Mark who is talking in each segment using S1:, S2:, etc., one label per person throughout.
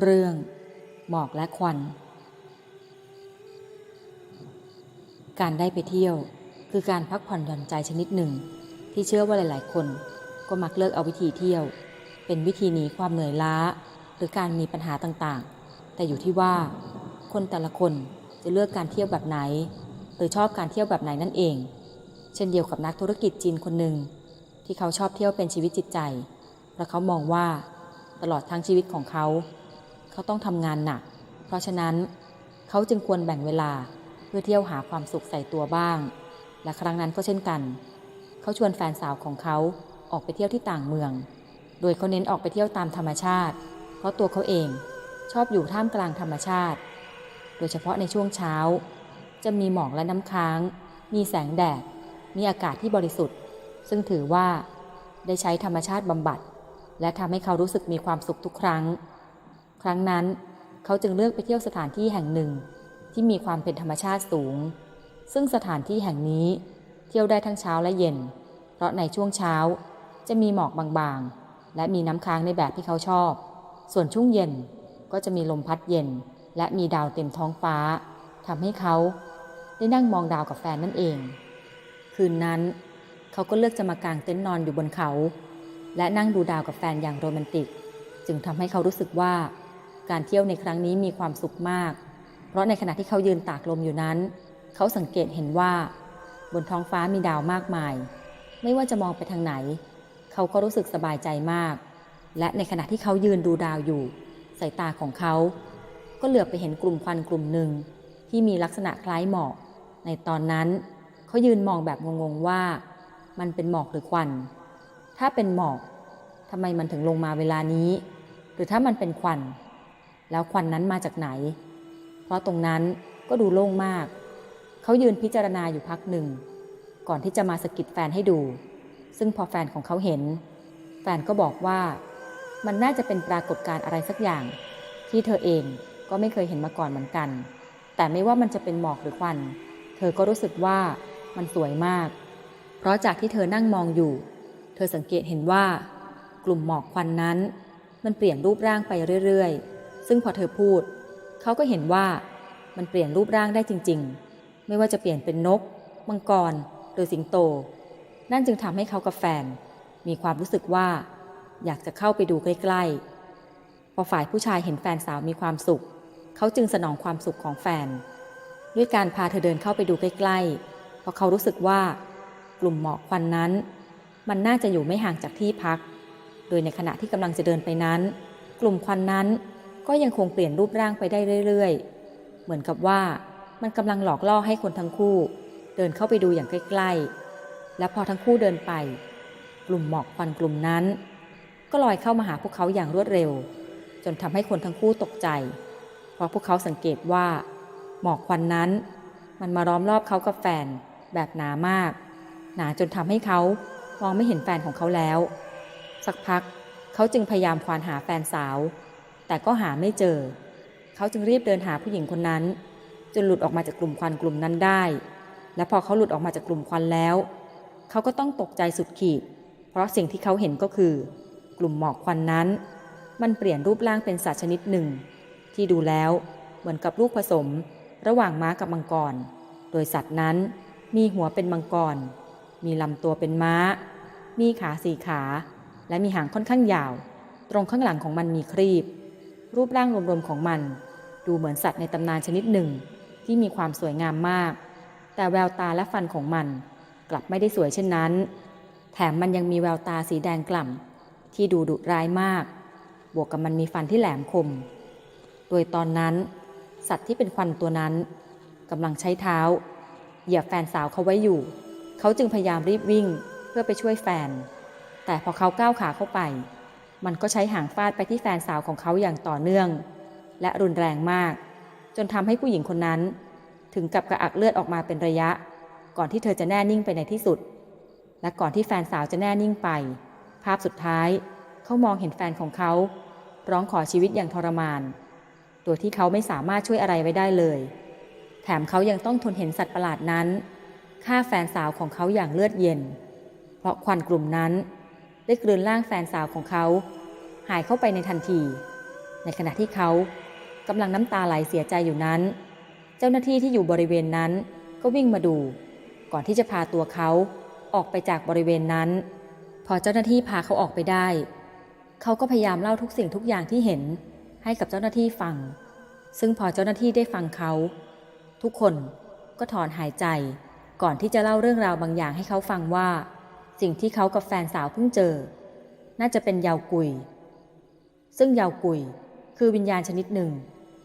S1: เรื่อง หมอกและควัน การได้ไปเที่ยวคือการพักผ่อนหย่อนใจชนิดหนึ่ง ที่เชื่อว่าหลาย ๆ คนก็มักเลือกเอาวิธีเที่ยว เป็นวิธีหนีความเหนื่อยล้า หรือการมีปัญหาต่างๆ แต่อยู่ที่ว่า คนแต่ละคนจะเลือกการเที่ยวแบบไหน หรือชอบการเที่ยวแบบไหนนั่นเอง เช่นเดียวกับนักธุรกิจจีนคนหนึ่งที่เขาชอบเที่ยวเป็นชีวิตจิตใจเพราะเขามองว่าตลอดทั้งชีวิตของเขา เขาต้องทำงานหนัก เพราะฉะนั้นเขาจึงควรแบ่งเวลาเพื่อเที่ยวหาความสุขใส่ตัวบ้าง และครั้งนั้นก็เช่นกัน เขาชวนแฟนสาวของเขาออกไปเที่ยวที่ต่างเมือง โดยเขาเน้นออกไปเที่ยวตามธรรมชาติ เพราะตัวเขาเองชอบอยู่ท่ามกลางธรรมชาติ โดยเฉพาะในช่วงเช้า จะมีหมอกและน้ำค้าง มีแสงแดด มีอากาศที่บริสุทธิ์ ซึ่งถือว่าได้ใช้ธรรมชาติบำบัด และทำให้เขารู้สึกมีความสุขทุกครั้ง ครั้งนั้นเขาจึงเลือกไปเที่ยวสถานที่แห่งหนึ่ง ที่มีความเป็นธรรมชาติสูง ซึ่งสถานที่แห่งนี้เที่ยวได้ทั้งเช้าและเย็น เพราะในช่วงเช้าจะมีหมอกบางๆ และมีน้ำค้างในแบบที่เขาชอบ ส่วนช่วงเย็นก็จะมีลมพัดเย็น และมีดาวเต็มท้องฟ้าทำให้เขาได้นั่งมองดาวกับแฟนนั่นเอง คืนนั้นเขาก็เลือกจะมากางเต็นท์นอนอยู่บนเขา และนั่งดูดาวกับแฟนอย่างโรแมนติก จึงทำให้เขารู้สึกว่า การเที่ยวในครั้งนี้มีความสุขมาก เพราะในขณะที่เขายืนตากลมอยู่นั้น เขาสังเกตเห็นว่า บนท้องฟ้ามีดาวมากมาย ไม่ว่าจะมองไปทางไหน เขาก็รู้สึกสบายใจมาก และในขณะที่เขายืนดูดาวอยู่ สายตาของเขา ก็เหลือบไปเห็นกลุ่มควันกลุ่มหนึ่งที่มีลักษณะคล้ายหมอก ในตอนนั้น เขายืนมองแบบงงๆว่า มันเป็นหมอกหรือควัน ถ้าเป็นหมอกทำไมมันถึงลงมาเวลานี้ หรือถ้ามันเป็นควัน แล้วควันนั้นมาจากไหน เพราะตรงนั้นก็ดูโล่งมาก เขายืนพิจารณาอยู่พักหนึ่ง ก่อนที่จะมาสกิดแฟนให้ดู ซึ่งพอแฟนของเขาเห็น แฟนก็บอกว่า มันน่าจะเป็นปรากฏการณ์อะไรสักอย่าง ที่เธอเองก็ไม่เคยเห็นมาก่อนเหมือนกัน แต่ไม่ว่ามันจะเป็นหมอกหรือควัน เธอก็รู้สึกว่ามันสวยมาก เพราะจากที่เธอนั่งมองอยู่ เธอสังเกตเห็นว่า กลุ่มหมอกควันนั้น มันเปลี่ยนรูปร่างไปเรื่อยๆ ซึ่งพอเธอพูด เขาก็เห็นว่ามันเปลี่ยนรูปร่างได้จริง ๆ ไม่ว่าจะเปลี่ยนเป็นนก มังกร หรือสิงโต นั่นจึงทำให้เขากับแฟน มีความรู้สึกว่า อยากจะเข้าไปดูใกล้ๆ พอฝ่ายผู้ชายเห็นแฟนสาวมีความสุข เขาจึงสนองความสุขของแฟน ด้วยการพาเธอเดินเข้าไปดูใกล้ๆ เพราะเขารู้สึกว่ากลุ่มหมอกควันนั้น มันน่าจะอยู่ไม่ห่างจากที่พัก โดยในขณะที่กำลังจะเดินไปนั้น กลุ่มควันนั้น ก็ยังคงเปลี่ยนรูปร่างไปได้เรื่อยๆ เหมือนกับว่ามันกำลังหลอกล่อให้คนทั้งคู่ เดินเข้าไปดูอย่างใกล้ๆ และพอทั้งคู่เดินไป กลุ่มหมอกควันกลุ่มนั้น ก็ลอยเข้ามาหาพวกเขาอย่างรวดเร็ว จนทำให้คนทั้งคู่ตกใจ เพราะพวกเขาสังเกตว่า หมอกควันนั้น มันมาล้อมรอบเขากับแฟนแบบหนามาก หนาจนทำให้เขามองไม่เห็นแฟนของเขาแล้ว สักพักเขาจึงพยายามควานหาแฟนสาว แต่ก็หาไม่เจอ เขาจึงรีบเดินหาผู้หญิงคนนั้น จนหลุดออกมาจากกลุ่มควันกลุ่มนั้นได้ และพอเขาหลุดออกมาจากกลุ่มควันแล้ว เขาก็ต้องตกใจสุดขีด เพราะสิ่งที่เขาเห็นก็คือ กลุ่มหมอกควันนั้น มันเปลี่ยนรูปร่างเป็นสัตว์ชนิดหนึ่ง ที่ดูแล้วเหมือนกับลูกผสม ระหว่างม้ากับมังกร โดยสัตว์นั้นมีหัวเป็นมังกร มีลำตัวเป็นม้า มีขาสี่ขา และมีหางค่อนข้างยาว ตรงข้างหลังของมันมีครีบ รูปร่างรวมๆของมัน ดูเหมือนสัตว์ในตำนานชนิดหนึ่ง ที่มีความสวยงามมาก แต่แววตาและฟันของมัน กลับไม่ได้สวยเช่นนั้น แถมมันยังมีแววตาสีแดงกล่ำที่ดูดุร้ายมาก บวกกับมันมีฟันที่แหลมคม โดยตอนนั้น สัตว์ที่เป็นควันตัวนั้นกำลังใช้เท้า เหยียบแฟนสาวเขาไว้อยู่ เขาจึงพยายามรีบวิ่งเพื่อไปช่วยแฟน แต่พอเขาก้าวขาเข้าไป มันก็ใช้หางฟาดไปที่แฟนสาวของเขาอย่างต่อเนื่อง และรุนแรงมาก จนทำให้ผู้หญิงคนนั้น ถึงกับกระอักเลือดออกมาเป็นระยะ ก่อนที่เธอจะแน่นิ่งไปในที่สุด และก่อนที่แฟนสาวจะแน่นิ่งไป ภาพสุดท้ายเขามองเห็นแฟนของเขา ร้องขอชีวิตอย่างทรมานโดยที่เขาไม่สามารถช่วยอะไรไว้ได้เลย แถมเขายังต้องทนเห็นสัตว์ประหลาดนั้นฆ่าแฟนสาวของเขาอย่างเลือดเย็น เพราะควันกลุ่มนั้น ได้กลืนร่างแฟนสาวของเขา หายเข้าไปในทันที ในขณะที่เขากำลังน้ำตาไหลเสียใจอยู่นั้น เจ้าหน้าที่ที่อยู่บริเวณนั้นก็วิ่งมาดู ก่อนที่จะพาตัวเขาออกไปจากบริเวณนั้น พอเจ้าหน้าที่พาเขาออกไปได้ เขาก็พยายามเล่าทุกสิ่งทุกอย่างที่เห็นให้กับเจ้าหน้าที่ฟัง ซึ่งพอเจ้าหน้าที่ได้ฟังเขา ทุกคนก็ถอนหายใจก่อนที่จะเล่าเรื่องราวบางอย่างให้เขาฟังว่า สิ่งที่เขากับแฟนสาวเพิ่งเจอ น่าจะเป็นยาวกุย ซึ่งยาวกุยคือวิญญาณชนิดหนึ่ง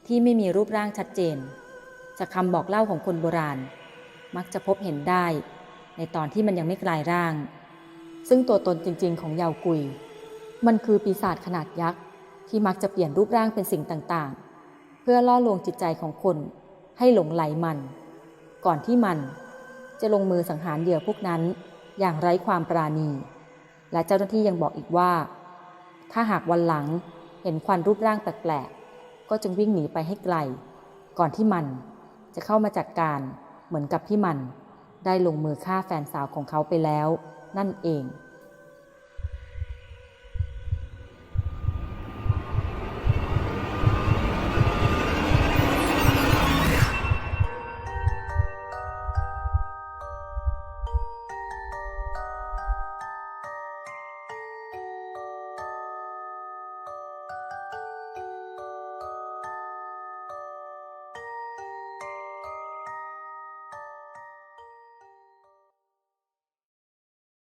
S1: ที่ไม่มีรูปร่างชัดเจน จากคำบอกเล่าของคนโบราณ มักจะพบเห็นได้ ในตอนที่มันยังไม่กลายร่าง ซึ่งตัวตนจริง ๆ ของยาวกุย มันคือปีศาจขนาดยักษ์ที่มักจะเปลี่ยนรูปร่างเป็นสิ่งต่างๆ เพื่อล่อลวงจิตใจของคน ให้หลงไหลมัน ก่อนที่มันจะลงมือสังหารเหยื่อพวกนั้น อย่างไร้ความปราณี และเจ้าหน้าที่ยังบอกอีกว่า ถ้าหากวันหลังเห็นควันรูปร่างแปลกๆ ก็จงวิ่งหนีไปให้ไกล ก่อนที่มันจะเข้ามาจัดการเหมือนกับที่มันได้ลงมือฆ่าแฟนสาวของเขาไปแล้ว นั่นเอง